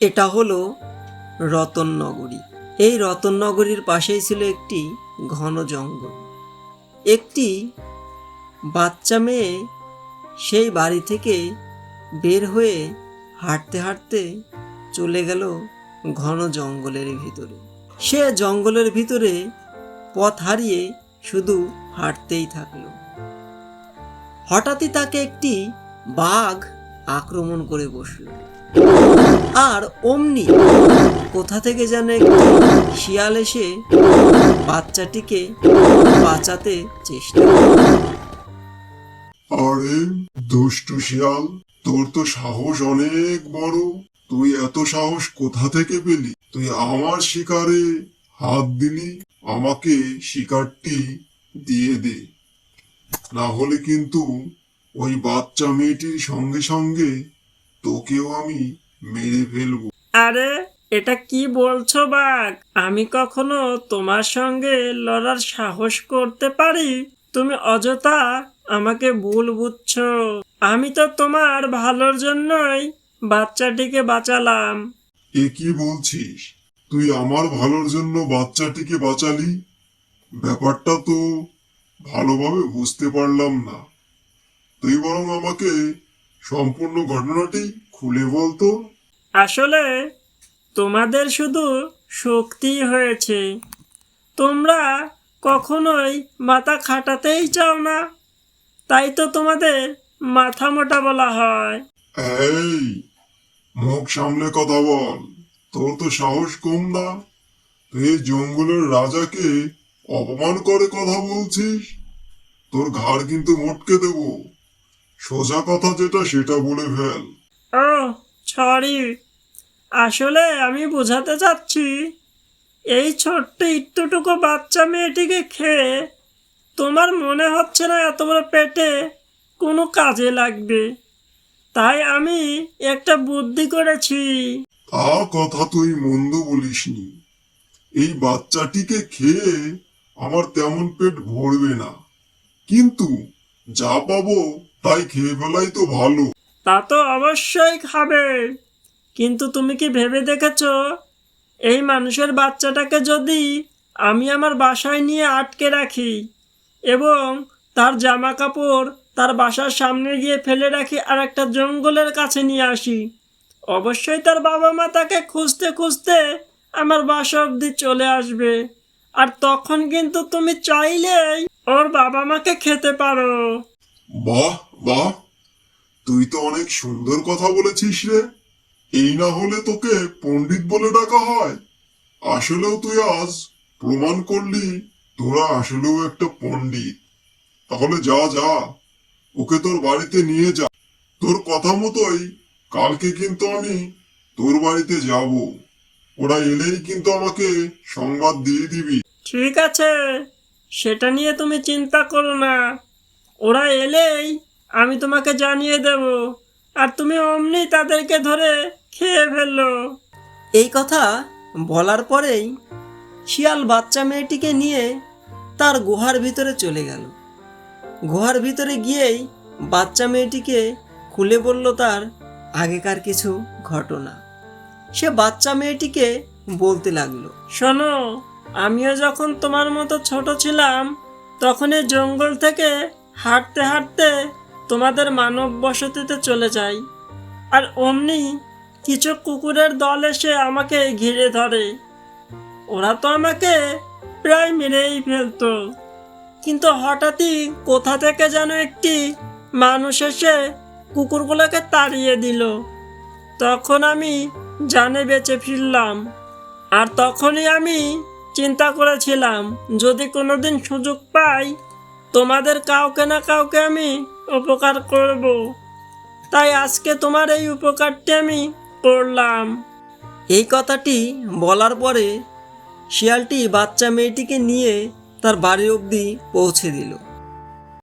এটা হলো রতননগরী। এই রতননগরীর পাশেই ছিল একটি ঘন জঙ্গল। একটি বাচ্চা মেয়ে সেই বাড়ি থেকে বের হয়ে হাঁটতে হাঁটতে চলে গেল ঘন জঙ্গলের ভিতরে। সে জঙ্গলের ভিতরে পথ হারিয়ে শুধু হাঁটতেই থাকল। হঠাৎই তাকে একটি বাঘ আক্রমণ করে বসল। আর অমনি কোথা থেকে যেন শিয়াল এসে বাচ্চাটিকে বাঁচাতে চেষ্টা আরে, দুষ্টু শিয়াল, তোর তো সাহস অনেক বড়। তুই এত সাহস কোথা থেকে পেলি? তুই আমার শিকারে হাত দিলি, আমাকে শিকারটি দিয়ে দে। না হলে কিন্তু ওই বাচ্চা মেয়েটির সঙ্গে সঙ্গে তোকেও আমি মেরে ফেলব। আরে এটা কি বলছো বাঘ? আমি কখনো তোমার সঙ্গে লড়ার সাহস করতে পারি? তুমি অযথা আমাকে ভুল বুঝছ। আমি তো তোমার ভালোর জন্যই বাচ্চাটিকে বাঁচালাম। এ কি বলছিস? তুই আমার ভালোর জন্য বাচ্চাটিকে বাঁচালি? ব্যাপারটা তো ভালোভাবে বুঝতে পারলাম না। তুই বরং আমাকে সম্পূর্ণ ঘটনাটি খুলে বলতো আসলে তোমাদের শুধু শক্তি হয়েছে। তোমরা কখনোই মাথা খাটাতেই চাও না। তাই তো তোমাদের মাথা মোটা বলা হয়। এই মুখ সামলে কথা বল। তোর তো সাহস কম না। তুই এই জঙ্গলের রাজাকে অপমান করে কথা বলছিস। তোর ঘাড় কিন্তু মোটকে দেব। সোজা কথা যেটা সেটা বলে ফেল। ও সরি। আসলে আমি বোঝাতে চাচ্ছি এই ছোট্ট একটুটুকু বাচ্চা মেয়েটিকে খেয়ে তোমার মনে হচ্ছে না এত বড় পেটে কোনো কাজে লাগবে। তাই আমি একটা বুদ্ধি করেছি। তা কথা তুই মন্দ বলিসনি। এই বাচ্চাটিকে খেয়ে আমার তেমন পেট ভরবে না। কিন্তু যা পাবো তাই খেয়ে ফেলাই তো ভালো। তা তো অবশ্যই খাবে। কিন্তু তুমি কি ভেবে দেখেছ? এই মানুষের বাচ্চাটাকে যদি আমি আমার বাসায় নিয়ে আটকে রাখি এবং তার জামা কাপড় তার বাসার সামনে গিয়ে ফেলে রাখি আর একটা জঙ্গলের কাছে নিয়ে আসি, অবশ্যই তার বাবা মা তাকে খুঁজতে খুঁজতে আমার বাসা অবধি চলে আসবে। আর তখন কিন্তু তুমি চাইলেই ওর বাবা মাকে খেতে পারো। বাহ বাহ। তুই তো অনেক সুন্দর কথা বলেছিস রে। এই না হলে তোকে পণ্ডিত বলে ডাকা হয়। আসলেও তুই আজ প্রমাণ করলি তোরা আসলেও একটা পণ্ডিত। তাহলে যা যা। ওকে তোর বাড়িতে নিয়ে যা। তোর কথা মতোই কালকে কিন্তু আমি তোর বাড়িতে যাব। ওরা এলেই কিন্তু আমাকে সংবাদ দিয়ে দিবি। ঠিক আছে। সেটা নিয়ে তুমি চিন্তা করো না। ওরা এলেই আমি তোমাকে জানিয়ে দেব। আর তুমি অমনি তাদেরকে ধরে খেয়ে ফেলল। এই কথা বলার পরেই শিয়াল বাচ্চা মেয়েটিকে নিয়ে তার গুহার ভিতরে চলে গেল। গুহার ভিতরে গিয়েই বাচ্চা মেয়েটিকে খুলে বলল তার আগেকার কিছু ঘটনা। সে বাচ্চা মেয়েটিকে বলতে লাগল শোনো আমিও যখন তোমার মতো ছোট ছিলাম, তখন এই জঙ্গল থেকে হাঁটতে হাঁটতে তোমাদের মানব বসতিতে চলে যাই। আর অমনি কিছু কুকুরের দল এসে আমাকে ঘিরে ধরে। ওরা তো আমাকে প্রায় মেরেই ফেলতো। কিন্তু হঠাৎই কোথা থেকে যেন একটি মানুষ এসে কুকুরগুলোকে তাড়িয়ে দিল। তখন আমি জানে বেঁচে ফিরলাম। আর তখনই আমি চিন্তা করেছিলাম, যদি কোনোদিন সুযোগ পাই, তোমাদের কাউকে না কাউকে আমি উপকার করব। তাই আজকে তোমার এই উপকারটি আমি করলাম। এই কথাটি বলার পরে শিয়ালটি বাচ্চা মেয়েটিকে নিয়ে তার বাড়ি অবধি পৌঁছে দিল।